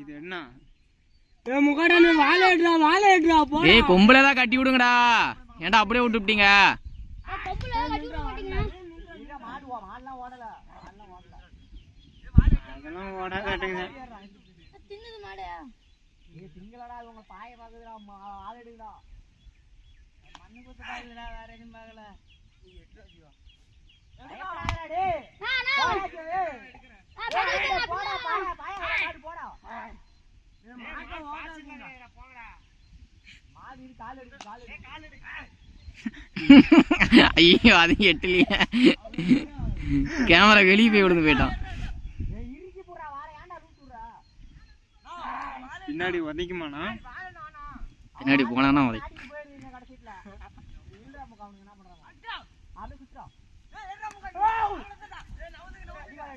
இது என்ன? ஏ முகாடா நீ வாழை எடுறா வாழை எடுறா போ டேய் கொம்புல தான் கட்டி விடுங்கடா. ஏன்டா அப்படியே விட்டு விட்டீங்க அதெல்லாம் ஓட காட்டுங்க. ஐயோ அது எட்டுலையே. கேமரா வெளியே போய் விடுங்க போயிட்டான். பின்னாடி உதைக்குமாண்ணா பின்னாடி போனானா உதை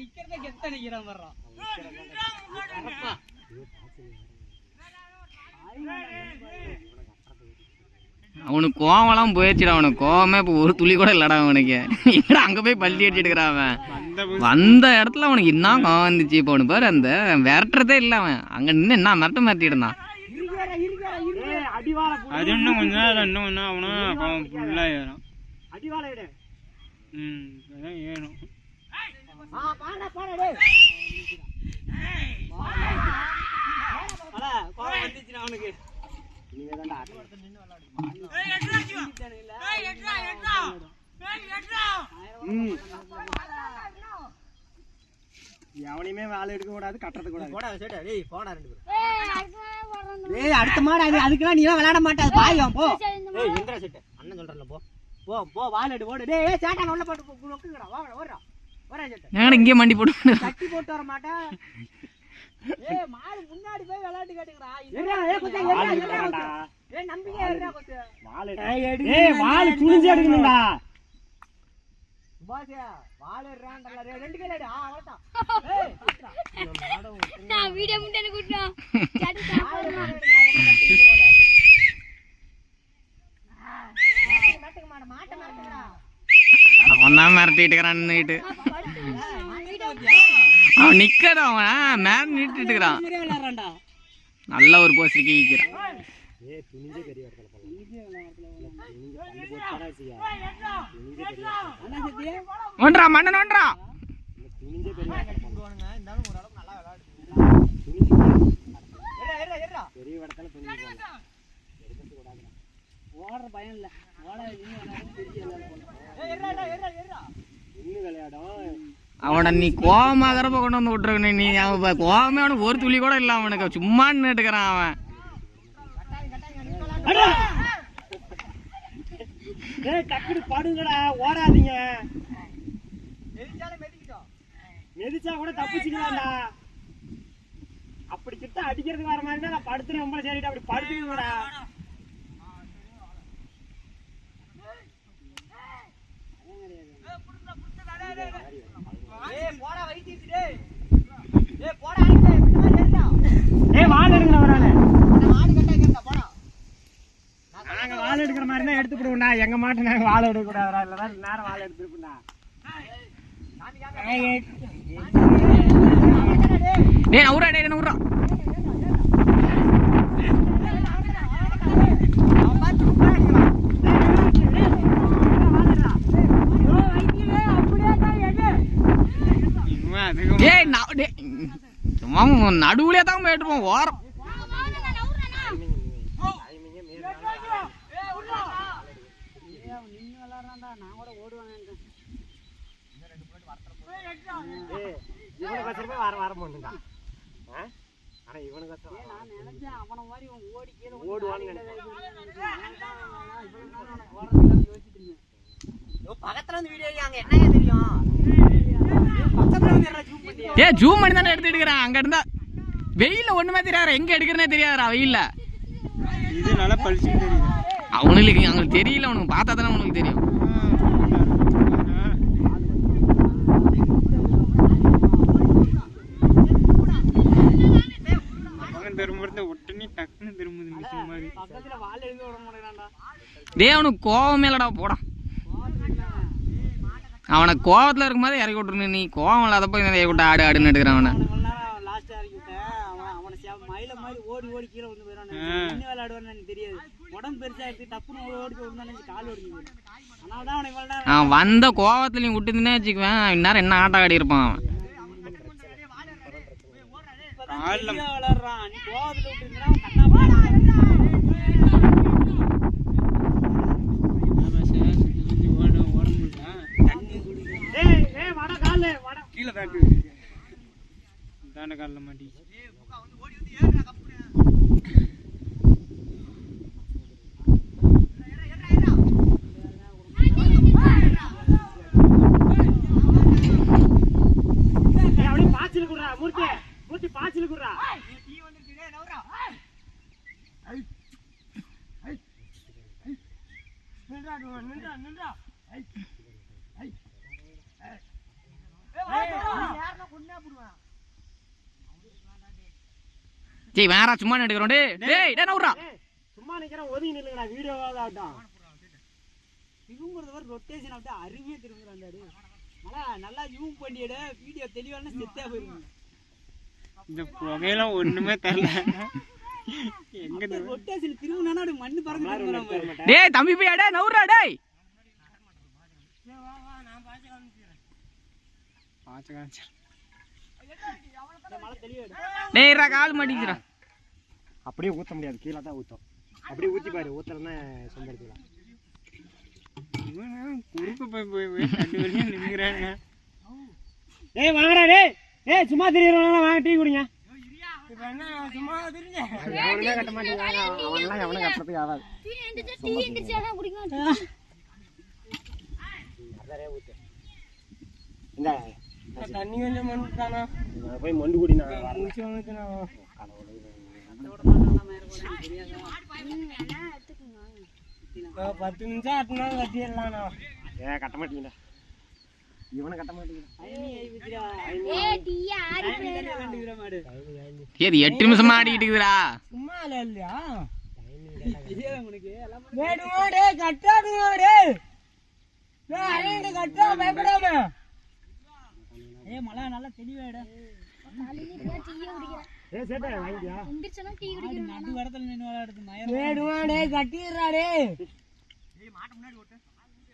நிக்கிறத கெத்த நிக்கிறான் வர்றான் அவனுக்கு கோவம்லாம் போயிடுச்சுடா அவனுக்கு கோவமே இப்போ ஒரு துளி கூட இல்லடா அவனுக்கு. என்னடா அங்க போய் பள்ளி அடிச்சுட்டு அவன்? அந்த வந்த இடத்துல அவனுக்கு என்ன கோவம் வந்துச்சு? இப்போ அவனு பாரு அந்த விரட்டுறதே இல்லை அவன். அங்க நின்று என்ன மிரட்ட மிரட்டிட்டு இருந்தான்? அது இன்னும் கொஞ்ச நேரம் இன்னும் கொஞ்சம் அவனும் அவன் ஃபுல்லா ஏறும் ம் அதான் ஏறும் அவனுக்கு எவனையுமே வேலை எடுக்க கூடாது கட்டுறது கூடாது. போடா சேட்டா. டேய் போடா ரெண்டு பேரும். ஏய் அடுத்த மாடு அது அதுக்கெல்லாம் நீ விளையாட மாட்டாது பாயம் போ. ஏய் இந்திரா சேட்டு. அண்ணன் சொல்றல போ. போ போ வால் எடு ஓடு டேய் ஏய் சேட்டா உள்ள போட்டு நொக்குங்கடா. வா ஓடுறா ஓடுறா சேட்டா. ஏங்கடா இங்கே மண்டி போட்டு கட்டி போட்டு வர மாட்டேன் ஏய் மாடு முன்னாடி போய் விளையாட்டு கேட்டுங்கடா ஏறா ஏய் கொஞ்சம் ஏறா ஏறா ஏய் நம்பிக்கை ஏறா கொஞ்சம் வால் எடு. ஏய் வால் துணிஞ்சு எடுக்கணும்டா. மாடு, மாட்டை மாட்டுங்கடா. அவன் தான் மிரட்டிட்டு இருக்கிறான் நின்னுட்டு அவன் நிக்கடா அவன் மேல விளையாடுறான்டா. நல்ல ஒரு போஸ்ட் கீக்கிறான் ஒன்றா மண்ணன் ஒன்றா ஓடுற பயம் இன்னும் விளையாடும் அவனை நீ கோபமாகறப்ப கொண்டு வந்து விட்டுருக்கணும் நீ அவன் கோபமே கோவமே அவனுக்கு ஒரு துளி கூட இல்லை அவனுக்கு. சும்மான்னு நின்றுட்டுக்கிறான் அவன். ஏய் டக்குனு படுங்கடா ஓடாதீங்க. மெதிச்சா கூட தப்பிச்சுக்கலாம்டா. அப்படி கிட்ட அடிக்கிறதுக்கு வர மாதிரி நான் படுத்துறேன் ரொம்ப சரிட்டு அப்படி படுத்துக்கணும்டா. ஏய் வால் எடுங்கடா வரானே நாங்க வால் எடுக்கிற மாதிரி தான் எடுத்துக்கிடுவோம்டா எங்க மாட்டை நாங்க வால் எடுக்க கூடாதுடா இல்லடா நேரம் வால் எடுத்துருப்போம்டா டேய் நவுறா டேய் நவுறா இன்னும் அதிகம் டேய் ந- டேய் சும்மா நடுவுலயே தான் போயிட்டுருப்போம் ஓரம் இவனுக்கு வச்சிருப்பா வர வர மாட்டேங்கா ஆனா இவனுக்கு வச்சா நான் நினைச்சேன் அவன மாதிரி இவன் ஓடி கீழே ஓடுவான்னு பக்கத்துல வந்து வீடியோ அங்க தெரியும்? ஏ ஜூம் பண்ணி தானே எடுத்து எடுக்கிறேன் அங்க இருந்தா வெயில்ல ஒண்ணுமே தெரியாதா? எங்க எடுக்கிறனே தெரியாதுடா வெயில்ல? இது நல்லா பளிச்சுன்னு தெரியுது. அவனுக்கு அவங்களுக்கு தெரியல அவனுக்கு பார்த்தா தானே அவனுக்கு தெரியும். டேய் அவனுக்கு கோவம் மேலடா போடா. அவனை கோவத்துல இருக்கும்போது இறக்கி விட்டுருணும் நீ கோவம் இல்லாதப்ப இந்த இறக்கி விட்டு ஆடு ஆடுன்னு எடுக்கிறான் அவனை. அவனை இவ்வளவு நேரம் லாஸ்டா இறக்கி விட்டேன். அவன் அவனை செவ- மயில மாதிரி ஓடி ஓடி கீழே வந்து போயிடான் என்ன விளையாடுவான்னு எனக்கு தெரியாது. உடம்பு பெருசா எடுத்து டப்புன்னு ஓடி போய் கால் தான் அவனை வந்த கோவத்துல நீ விட்டுருந்தே வச்சுக்குவேன் இந்நேரம் என்ன ஆட்டம் ஆடி இருப்பான் அவன். விளையாடுறான் நீ கோவத்துல விட்டுருந்தா கீழே தாண்ட காலில் மாட்டி சரி வேற சும்மா எடுக்கிறோம் டேய். டேய் நவுறா சும்மா நிக்கிறேன் ஒதுங்கி நில்லுங்கடா வீடியோவாவது ஆகட்டும் ரொட்டேஷன் அப்படியே அருமையா திரும்புறாண்டாரு நல்லா நல்லா ஜூம் பண்ணிடு வீடியோ தெளிவான செத்தா போயிருங்க. இந்த புகையெல்லாம் ஒண்ணுமே தரல டேய் தம்பி போய் டேய் நவுறா டேய். டேய் இருடா, கால் மாட்டிக்கிறா. அப்படியே ஊத்த முடியாது கீழே தான் ஊத்தும். அப்படியே ஊத்தி பாரு ஊத்தலன்னா சொந்தடிக்கலாம் இவன் குறுக்க போய் போய் போய் ரெண்டு நிற்கிறாங்க ஏய் வாங்கடா டேய். ஏய் சும்மா திரியறவங்க வாங்க டீ குடிங்க. எவனுமே கட்ட மாட்டேங்கிறாங்க அவன்லாம் எவனும் கட்டுறதுக்கு ஆகாது. தண்ணி கொஞ்சம் மண்ணுதானா போய் மொண்டு குடி நான் பத்து நிமிஷம் ஆட்டினா கட்டிடலாம்ண்ணா ஏ கட்ட மாட்டீங்கடா? இவனை கட்ட ஏ சரி எட்டு நிமிஷமா ஆடிக்கிட்டு இருக்குதுடா. சும்மா இல்லையா? வேடுவோடே கட்டாடுவோடே கட்டா பயப்படாம. ஏய் மழை நல்லா தெளிவாயிடா காலையில இப்பதான் டீயே குடிக்கிறேன் ஏ சேட்டா வாங்கியா எந்திரிச்சா டீ குடிக்கிறேன் நடு வரத்துல நின்று விளையாடுது வேடுவாடே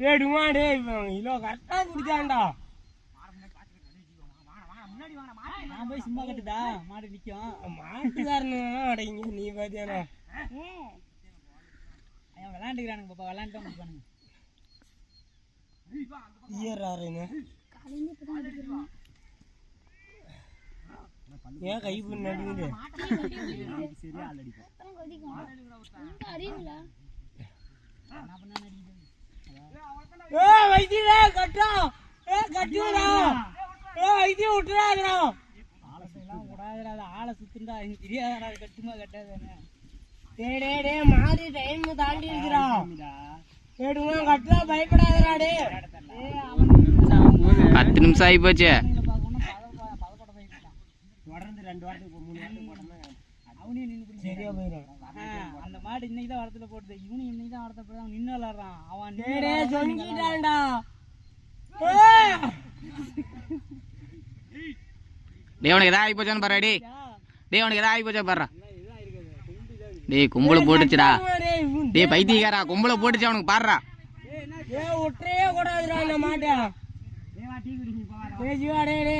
ஏ டுமா டே இவன் கிலோ கரெக்டா குடிச்சான்டா. நான் போய் சும்மா கட்டுதா? மாடு நிக்கும். மாட்டுக்காரனு. அடைங்க நீ பாத்தியானா அவன் விளையாண்டுக்கிறானுங்க பாப்பா காலையில இப்பதான் குடிக்கிறேன் ஏன் கை நடுங்குது ஏ வைத்தியரே கட்டா ஏ கட்டுடா ஏ வைத்தியம் விட்டுறாங்கடா ஆலசெல்லாம் விடாதடா அது ஆளை சுத்துண்டா எனக்கு தெரியாதடா அது கட்டுமா கட்டாதானே டே டே டே மாறி டைம் தாண்டி இருக்கிறா ஏடுமா கட்டா பயப்படாதடா டே பத்து நிமிஷம் ஆகி போச்சு தொடர்ந்து ரெண்டு வாரத்துக்கு மூணு வாரத்துக்கு போட்டோம்னா அவனையும் நின்று சரியா போயிடும் மாடு இன்னைக்கு தான் வரத்துல போடுது இவனும் இன்னைக்கு தான் வரத்துல போடுது அவன் நின்று விளாடுறான் அவன் சொல்லிட்டான்டா. டேய் உனக்கு எதாவது ஆகி போச்சான்னு பாரு டேய். டேய் உனக்கு எதாவது ஆகி போச்சா பாரு டேய் கும்பல போட்டுச்சுடா. டேய் இவன் டேய் பைத்தியக்காரா கும்பல போட்டுச்சு அவனுக்கு பாடுறா ஏ விட்டுறே கூடாதுடா இந்த மாட்டை. ஏ ஜீவா டே டே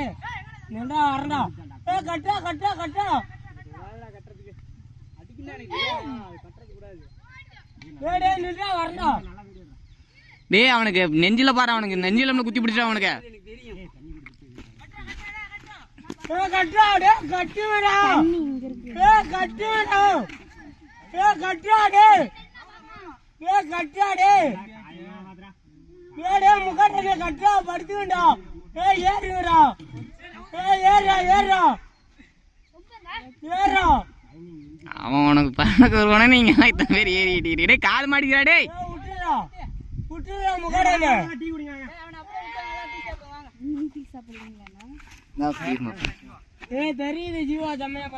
நின்றா வரண்டா. ஏ கட்டா கட்டா கட்டா டே டேய் அவனுக்கு நெஞ்சில பாரு அவனுக்கு நெஞ்சில இருந்து குத்தி பிடிச்சா அவனுக்கு. ஏ கட்டா டே கட்டி விடா ஏ கட்டி விடா ஏ கட்டா டே ஏ அவன் உனக்கு பறக்க வருவானே நீங்க இத்தனை பேர் ஏறிட்டு கால் டீ சாப்பிடுவீங்களா ஏ தெரியுது ஜீவா செம்மையா